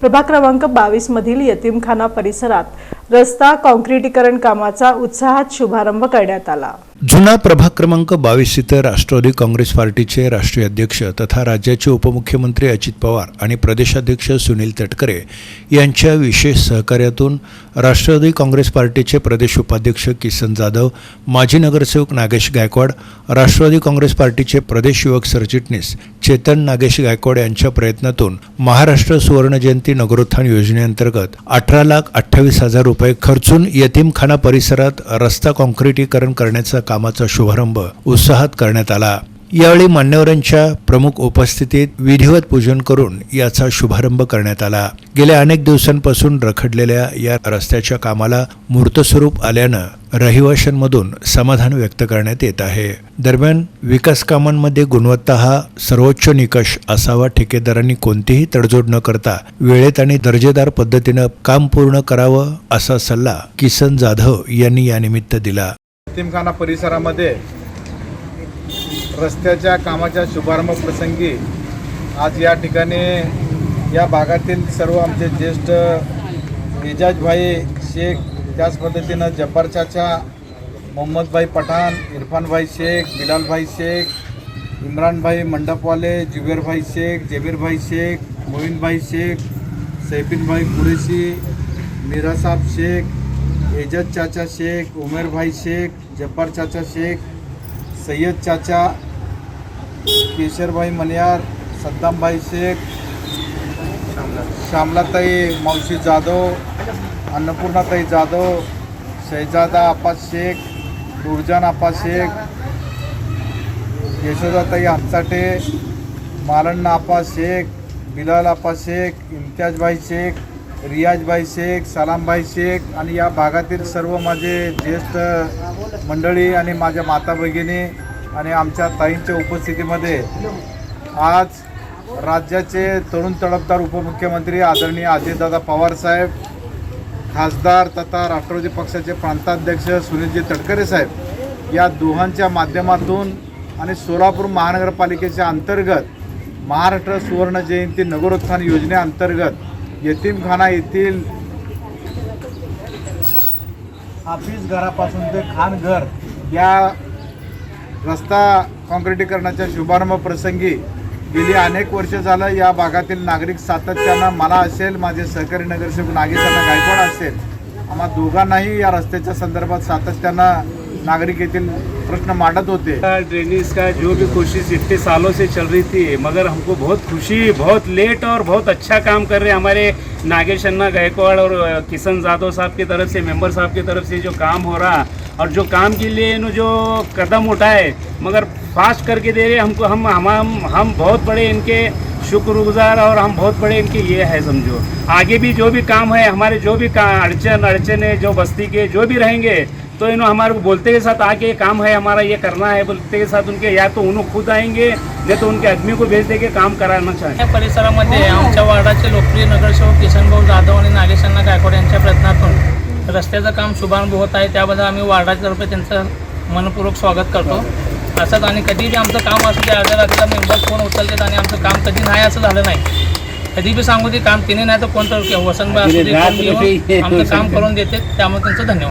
प्रभाग क्रमांक बावीस मधील यतीमखाना परिसरात रस्ता काँक्रीटीकरण कामाचा उत्साहात शुभारंभ करण्यात आला. जुना प्रभाग क्रमांक बावीस इथं राष्ट्रवादी काँग्रेस पार्टीचे राष्ट्रीय अध्यक्ष तथा राज्याचे उपमुख्यमंत्री अजित पवार आणि प्रदेशाध्यक्ष सुनील तटकरे यांच्या विशेष सहकार्यातून राष्ट्रवादी काँग्रेस पार्टीचे प्रदेश उपाध्यक्ष किसन जाधव माजी नगरसेवक नागेश गायकवाड राष्ट्रवादी काँग्रेस पार्टीचे प्रदेश युवक सरचिटणीस चेतन नागेश गायकवाड यांच्या प्रयत्नातून महाराष्ट्र सुवर्णजयंती नगरोत्थान योजनेअंतर्गत अठरा लाख अठ्ठावीस हजार रुपये खर्चून यतीमखाना परिसरात रस्ता काँक्रिटीकरण करण्याचा कामाचा शुभारंभ उत्साहात करण्यात आला. यावेळी मान्यवरांच्या प्रमुख उपस्थितीत विधिवत पूजन करून याचा शुभारंभ करण्यात आला. गेल्या अनेक दिवसांपासून रखडलेल्या या रस्त्याच्या कामाला मूर्तस्वरूप आल्यानं रहिवाशांमधून समाधान व्यक्त करण्यात येत आहे. दरम्यान विकास कामांमध्ये गुणवत्ता हा सर्वोच्च निकष असावा ठेकेदारांनी कोणतीही तडजोड न करता वेळेत आणि दर्जेदार पद्धतीनं काम पूर्ण करावं असा सल्ला किसन जाधव यांनी यानिमित्त दिला. यतीमखाना परिसरामध्ये रस्त्याच्या कामाच्या शुभारंभ प्रसंगी आज या ठिकाणी या भागातील सर्व आमचे ज्येष्ठ एजाजभाई शेख त्याच पद्धतीनं जब्बार चाचा मोहम्मदभाई पठाण इरफानभाई शेख बिलालभाई शेख इम्रानभाई मंडपवाले जुबेरभाई शेख जबीरभाई शेख मोईनभाई शेख सैफिनभाई कुरेशी मिरासाब शेख एजज चाचा शेख उमेरभाई शेख जब्बार चाचा शेख सय्यद चाचा केशरभाई मनियार सद्दामभाई शेख श्यामलाताई मावशी जाधव अन्नपूर्णाताई जाधव शहजादा आप्पा शेख नूरजान आप्पा शेख यशोदाताई हंचाटे मालण्णा आप्पा शेख बिलाल आप्पा शेख इम्तियाजभाई शेख रियाजभाई शेख सलामभाई शेख आणि या भागातील सर्व माझे ज्येष्ठ मंडळी आणि माझ्या माता भगिनी आणि आमच्या ताईंच्या उपस्थितीमध्ये आज राज्याचे तरुण तडफदार उपमुख्यमंत्री आदरणीय अजितदादा पवार साहेब खासदार तथा राष्ट्रवादी पक्षाचे प्रांताध्यक्ष सुनीलजी तटकरे साहेब या दोघांच्या माध्यमातून आणि सोलापूर महानगरपालिकेच्या अंतर्गत महाराष्ट्र सुवर्ण जयंती नगरोत्थान योजनेअंतर्गत यतीमखाना येथील ऑफिस घरापासून ते खानघर या रस्ता काँक्रिटीकरणाच्या शुभारंभ प्रसंगी गेली अनेक वर्ष झालं या भागातील नागरिक सातत्यानं मला असेल माझे सहकारी नगरसेवक नागेशांना गायकवाड असेल आम्हा दोघांनाही या रस्त्याच्या संदर्भात सातत्यानं नागरिक प्रश्न मांडत होते. ड्रेनेज का जो भी कोशिश इतने सालों से चल रही थी मगर हमको बहुत खुशी बहुत लेट और बहुत अच्छा काम कर रहे हमारे नागेश अन्ना गायकवाड़ और किशन जादव साहब की तरफ़ से मेंबर साहब की तरफ़ से जो काम हो रहा और जो काम के लिए इन्होंने जो कदम उठाए मगर फास्ट करके दे रहे हमको हम हम हम, बहुत बड़े इनके शुक्रगुजार और हम बहुत बड़े इनके ये है समझो। आगे भी जो भी काम है हमारे जो भी अड़चन अड़चन जो बस्ती के जो भी रहेंगे तो इन्हों हमारे को बोलते के साथ आके काम है हमारा ये करना है। बोलते के साथ उनके या तो उन्होंने खुद आएंगे या तो उनके आदमी को भेज देके काम कराना चाहें या परिसरामध्ये आमच्या वार्डाचे लोकप्रिय नगरसेवक किशनभाऊ जाधव आणि नागेशांना गायकवाड यांच्या प्रयत्नातून रस्त्याचं काम शुभारंभ होत आहे. त्याबद्दल आम्ही वार्डातर्फे त्यांचं मनपूर्वक स्वागत करतो. असंच आणि कधी बी आमचं काम असू दे अर्ध्या रात्रीला मेंबर फोन उचलतात आणि आमचं काम कधी नाही असं झालं नाही. कधी बी सांगू दे काम तिने नाही तर कोणतं वसंतभाई असू दे आमचं काम करून देते. त्यामुळे त्यांचं धन्यवाद.